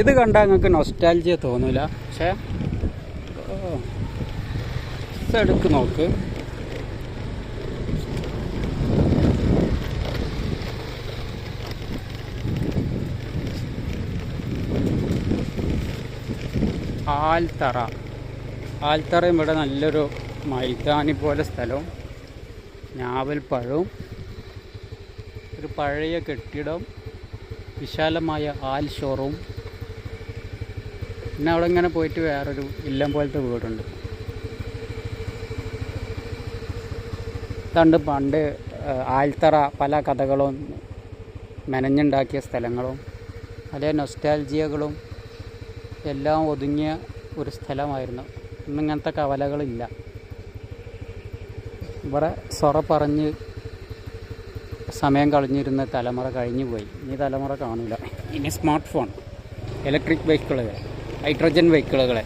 ഇത് കണ്ടാൽ നിങ്ങൾക്ക് നൊസ്റ്റാൽജിയ തോന്നില്ല പക്ഷേ എടുക്ക് നോക്ക്. ആൽത്തറ. ആൽത്തറ ഇവിടെ നല്ലൊരു മൈതാനി പോലെ സ്ഥലവും. ഞാവൽപ്പഴവും ഒരു പഴയ കെട്ടിടം വിശാലമായ ആൽ ഷോറൂം പിന്നെ അവിടെ ഇങ്ങനെ പോയിട്ട് വേറൊരു ഇല്ലം പോലത്തെ വീടുണ്ട്. തണ്ട് പണ്ട് ആൽത്തറ പല കഥകളും മെനഞ്ഞുണ്ടാക്കിയ സ്ഥലങ്ങളും പല നൊസ്റ്റാൽജിയകളും എല്ലാം ഒതുങ്ങിയ ഒരു സ്ഥലമായിരുന്നു. ഇന്നിങ്ങനത്തെ കവലകളില്ല. ഇവിടെ സൊറ പറഞ്ഞ് സമയം കളഞ്ഞിരുന്ന തലമുറ കഴിഞ്ഞു പോയി ഇനി തലമുറ കാണില്ല. ഇനി സ്മാർട്ട് ഫോൺ ഇലക്ട്രിക് വെഹിക്കിളുകൾ ഹൈഡ്രജൻ വെഹിക്കിളുകൾ